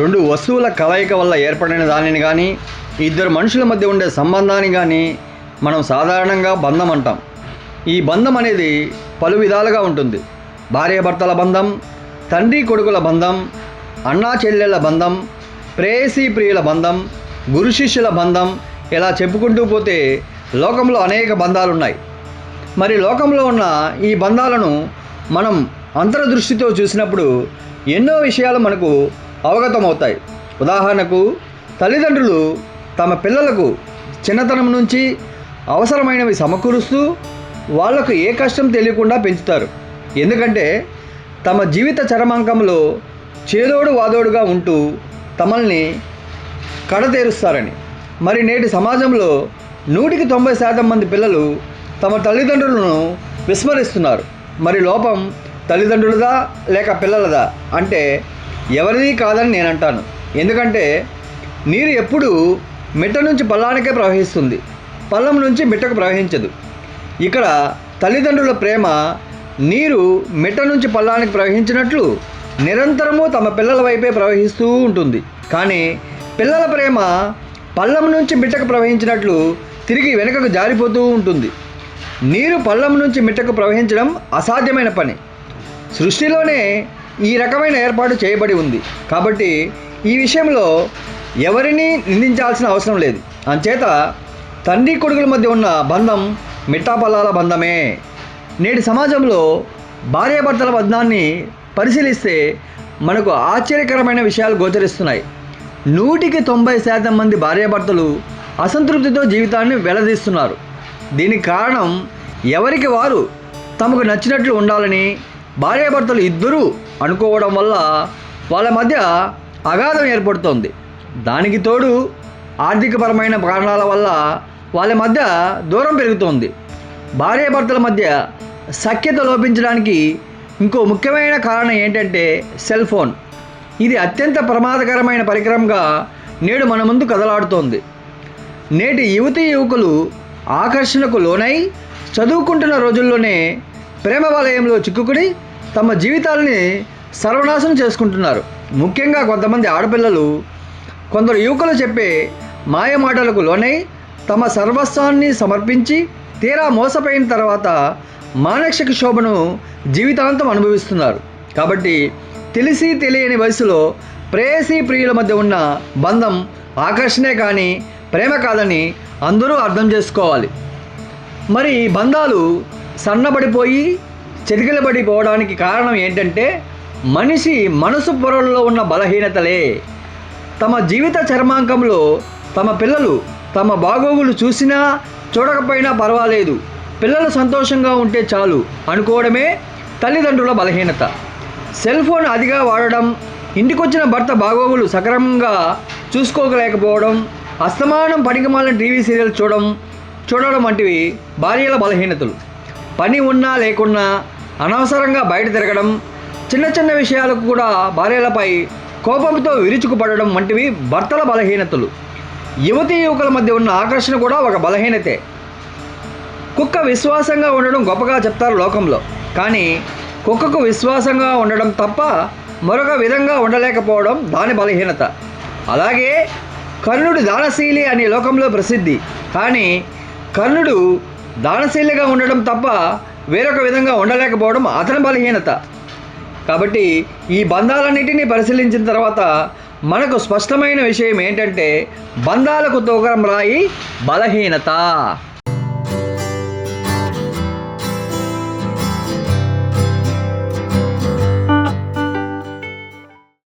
రెండు వస్తువుల కలయిక వల్ల ఏర్పడిన దానిని కానీ ఇద్దరు మనుషుల మధ్య ఉండే సంబంధాన్ని కానీ మనం సాధారణంగా బంధం అంటాం. ఈ బంధం అనేది పలు విధాలుగా ఉంటుంది. భార్యాభర్తల బంధం తండ్రి కొడుకుల బంధం అన్నా చెల్లెళ్ళ బంధం ప్రేయసీ ప్రియుల బంధం గురు శిష్యుల బంధం ఇలా చెప్పుకుంటూ పోతే లోకంలో అనేక బంధాలు ఉన్నాయి మరి లోకంలో ఉన్న ఈ బంధాలను మనం అంతర్దృష్టితో చూసినప్పుడు ఎన్నో విషయాలు మనకు అవగతమవుతాయి. ఉదాహరణకు తల్లిదండ్రులు తమ పిల్లలకు చిన్నతనం నుంచి అవసరమైనవి సమకూరుస్తూ వాళ్ళకు ఏ కష్టం తెలియకుండా పెంచుతారు. ఎందుకంటే తమ జీవిత చరమాంకంలో చేదోడు వాదోడుగా ఉంటూ తమల్ని కడతేరుస్తారని. మరి నేటి సమాజంలో నూటికి తొంభై శాతం మంది పిల్లలు తమ తల్లిదండ్రులను విస్మరిస్తున్నారు. మరి లోపం తల్లిదండ్రులదా లేక పిల్లలదా? అంటే ఎవరిది కాదని నేను అంటాను ఎందుకంటే నీరు ఎప్పుడూ మిట్ట నుంచి పల్లానికే ప్రవహిస్తుంది. పల్లం నుంచి మిట్టకు ప్రవహించదు. ఇక్కడ తల్లిదండ్రుల ప్రేమ నీరు మిట్ట నుంచి పల్లానికి ప్రవహించినట్లు నిరంతరము తమ పిల్లల వైపే ప్రవహిస్తూ ఉంటుంది. కానీ పిల్లల ప్రేమ పల్లం నుంచి మిట్టకు ప్రవహించినట్లు తిరిగి వెనుకకు జారిపోతూ ఉంటుంది. నీరు పల్లం నుంచి మిట్టకు ప్రవహించడం అసాధ్యమైన పని. సృష్టిలోనే ఈ రకమైన ఏర్పాటు చేయబడి ఉంది. కాబట్టి ఈ విషయంలో ఎవరిని నిందించాల్సిన అవసరం లేదు. అంచేత తండ్రి కొడుకుల మధ్య ఉన్న బంధం మిట్టాపల్లాల బంధమే. నేటి సమాజంలో భార్యాభర్తల బంధాన్ని పరిశీలిస్తే మనకు ఆశ్చర్యకరమైన విషయాలు గోచరిస్తున్నాయి. నూటికి తొంభై శాతం మంది భార్యాభర్తలు అసంతృప్తితో జీవితాన్ని వెలదీస్తున్నారు. దీనికి కారణం ఎవరికి వారు తమకు నచ్చినట్లు ఉండాలని భార్యాభర్తలు ఇద్దరూ అనుకోవడం వల్ల వాళ్ళ మధ్య అగాధం ఏర్పడుతోంది. దానికి తోడు ఆర్థికపరమైన కారణాల వల్ల వాళ్ళ మధ్య దూరం పెరుగుతోంది. భార్యాభర్తల మధ్య సఖ్యత లోపించడానికి ఇంకో ముఖ్యమైన కారణం ఏంటంటే సెల్ ఫోన్. ఇది అత్యంత ప్రమాదకరమైన పరికరంగా నేడు మన ముందు కదలాడుతోంది. నేటి యువతీ యువకులు ఆకర్షణకు లోనై చదువుకుంటున్న రోజుల్లోనే ప్రేమ వలయంలో చిక్కుకుని తమ జీవితాలని సర్వనాశనం చేసుకుంటున్నారు. ముఖ్యంగా కొంతమంది ఆడపిల్లలు కొందరు యువకులు చెప్పే మాయ మాటలకు లోనై తమ సర్వస్వాన్ని సమర్పించి తీరా మోసపోయిన తర్వాత మానసిక శోభను జీవితాంతం అనుభవిస్తున్నారు. కాబట్టి తెలిసి తెలియని వయసులో ప్రేయసీ ప్రియుల మధ్య ఉన్న బంధం ఆకర్షణే కానీ ప్రేమ కాదని అందరూ అర్థం చేసుకోవాలి. మరి ఈ బంధాలు సన్నబడిపోయి చెతికిలబడిపోవడానికి కారణం ఏంటంటే మనిషి మనసు పొరల్లో ఉన్న బలహీనతలే. తమ జీవిత చర్మాంకంలో తమ పిల్లలు తమ బాగోగులు చూసినా చూడకపోయినా పర్వాలేదు. పిల్లలు సంతోషంగా ఉంటే చాలు అనుకోవడమే తల్లిదండ్రుల బలహీనత. సెల్ ఫోన్ అతిగా వాడడం ఇంటికొచ్చిన భర్త బాగోగులు సక్రమంగా చూసుకోలేకపోవడం అస్తమానం పనికిమాలిన టీవీ సీరియల్ చూడడం చూడడం వంటివి భార్యల బలహీనతలు. పని ఉన్నా లేకున్నా అనవసరంగా బయట తిరగడం చిన్న చిన్న విషయాలకు కూడా భార్యలపై కోపంతో విరుచుకుపడడం వంటివి భర్తల బలహీనతలు. యువతీ యువకుల మధ్య ఉన్న ఆకర్షణ కూడా ఒక బలహీనతే. కుక్క విశ్వాసంగా ఉండడం గొప్పగా చెప్తారు లోకంలో. కానీ కుక్కకు విశ్వాసంగా ఉండడం తప్ప మరొక విధంగా ఉండలేకపోవడం దాని బలహీనత. అలాగే కర్ణుడు దానశీలి అనే లోకంలో ప్రసిద్ధి. కానీ కర్ణుడు దానశీలిగా ఉండడం తప్ప వేరొక విధంగా ఉండలేకపోవడం అతని బలహీనత. కాబట్టి ఈ బంధాలన్నిటినీ పరిశీలించిన తర్వాత మనకు స్పష్టమైన విషయం ఏంటంటే బంధాలకు తూకం రాయి బలహీనత.